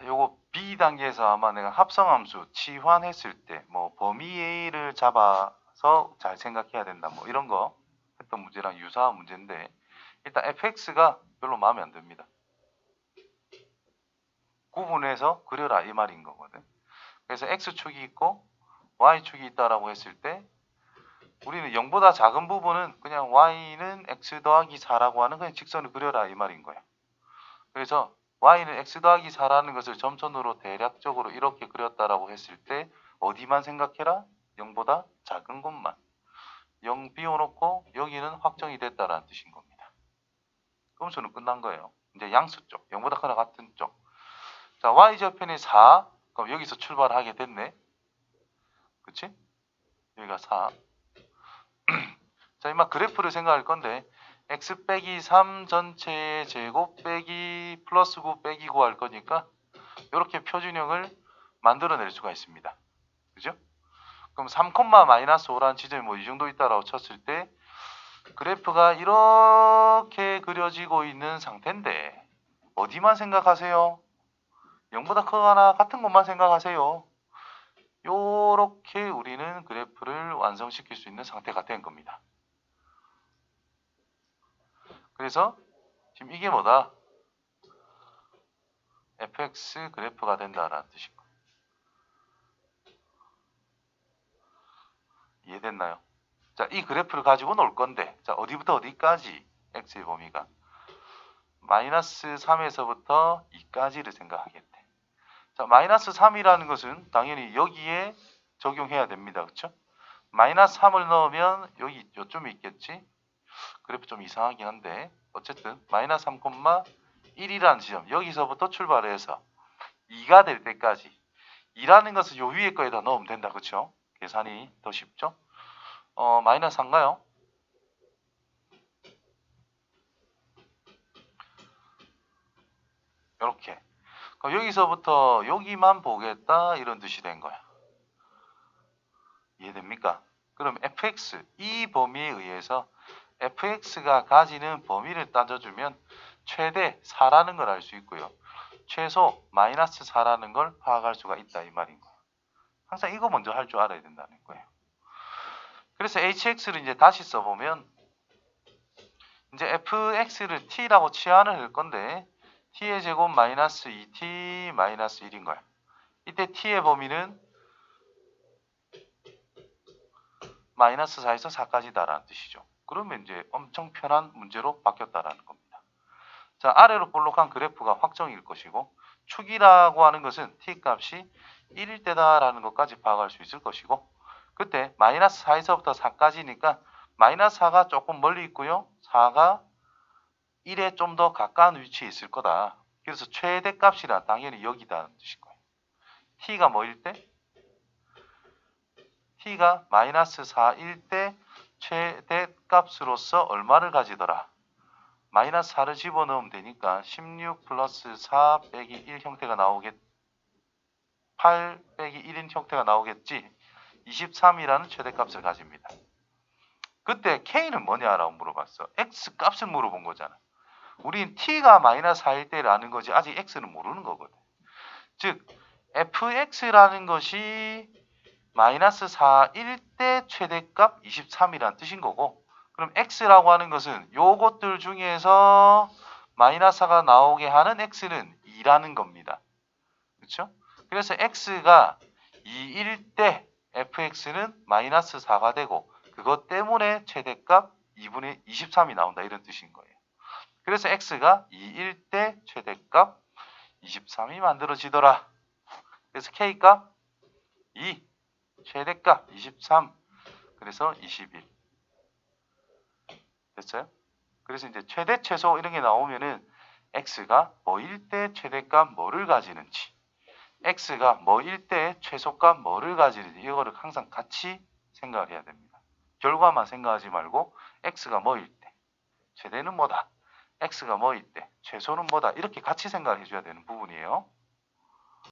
자, 요거 B 단계에서 아마 내가 합성함수 치환했을 때 뭐 범위 A를 잡아서 잘 생각해야 된다 뭐 이런 거 했던 문제랑 유사한 문제인데 일단 fx가 별로 마음에 안 듭니다. 구분해서 그려라 이 말인 거거든. 그래서 x축이 있고 y축이 있다라고 했을 때 우리는 0보다 작은 부분은 그냥 y는 x 더하기 4라고 하는 그냥 직선을 그려라 이 말인 거야. 그래서 y는 x 더하기 4라는 것을 점선으로 대략적으로 이렇게 그렸다라고 했을 때 어디만 생각해라? 0보다 작은 곳만. 0 비워놓고 여기는 확정이 됐다라는 뜻인 겁니다. 음수는 끝난 거예요. 이제 양수 쪽, 0보다 크나 같은 쪽. 자, y좌편이 4. 그럼 여기서 출발하게 됐네. 그치? 여기가 4. 자, 이마 그래프를 생각할 건데 x 빼기 3 전체의 제곱 빼기 플러스 9 빼기 9 할 거니까 이렇게 표준형을 만들어낼 수가 있습니다. 그죠? 그럼 3, 마이너스 5라는 지점이 뭐 이 정도 있다라고 쳤을 때 그래프가 이렇게 그려지고 있는 상태인데 어디만 생각하세요? 0보다 크거나 같은 것만 생각하세요. 요렇게 우리는 그래프를 완성시킬 수 있는 상태가 된 겁니다. 그래서 지금 이게 뭐다? fx 그래프가 된다라는 거예요. 이해됐나요? 자, 이 그래프를 가지고 놀 건데, 자, 어디부터 어디까지 x의 범위가 마이너스 3에서부터 2까지를 생각하겠대. 자, 마이너스 3이라는 것은 당연히 여기에 적용해야 됩니다. 그렇죠? 마이너스 3을 넣으면 여기 요점이 있겠지? 그래프 좀 이상하긴 한데 어쨌든 마이너스 3,1이라는 지점 여기서부터 출발해서 2가 될 때까지 2라는 것을 요 위에 거에다 넣으면 된다. 그렇죠? 계산이 더 쉽죠? 어, 마이너스 3가요? 이렇게 여기서부터 여기만 보겠다 이런 뜻이 된 거야. 이해됩니까? 그럼 fx 이 범위에 의해서 fx가 가지는 범위를 따져주면 최대 4라는 걸 알 수 있고요. 최소 마이너스 4라는 걸 파악할 수가 있다 이 말인 거예요. 항상 이거 먼저 할 줄 알아야 된다는 거예요. 그래서 hx를 이제 다시 써보면 이제 fx를 t라고 치환을 할 건데 t의 제곱 마이너스 2t 마이너스 1인 거야. 이때 t의 범위는 마이너스 4에서 4까지다라는 뜻이죠. 그러면 이제 엄청 편한 문제로 바뀌었다라는 겁니다. 자, 아래로 볼록한 그래프가 확정일 것이고 축이라고 하는 것은 t 값이 1일 때다라는 것까지 파악할 수 있을 것이고 그때 마이너스 4에서부터 4까지니까 마이너스 4가 조금 멀리 있고요. 4가 1에 좀 더 가까운 위치에 있을 거다. 그래서 최대 값이란 당연히 여기다는 뜻일 거예요. t가 뭐일 때? t가 마이너스 4일 때 최대 값으로서 얼마를 가지더라? 마이너스 4를 집어넣으면 되니까 16 플러스 4 빼기 1 형태가 나오겠 8 빼기 1인 형태가 나오겠지 23이라는 최대값을 가집니다. 그때 K는 뭐냐라고 물어봤어. X 값을 물어본 거잖아. 우린 T가 마이너스 4일 때라는 거지 아직 X는 모르는 거거든. 즉 fx라는 것이 마이너스 4일 때 최대값 23이라는 뜻인 거고 그럼 x라고 하는 것은 요것들 중에서 마이너스 4가 나오게 하는 x는 2라는 겁니다. 그렇죠? 그래서 x가 2일 때 fx는 마이너스 4가 되고 그것 때문에 최대값 2분의 23이 나온다 이런 뜻인 거예요. 그래서 x가 2일 때 최대값 23이 만들어지더라. 그래서 k값 2, 최대값 23, 그래서 21. 됐어요? 그래서 이제 최대 최소 이런 게 나오면은 x가 뭐일 때 최대값 뭐를 가지는지 x가 뭐일 때 최소값 뭐를 가지는지 이거를 항상 같이 생각을 해야 됩니다. 결과만 생각하지 말고 x가 뭐일 때 최대는 뭐다. x가 뭐일 때 최소는 뭐다. 이렇게 같이 생각을 해줘야 되는 부분이에요.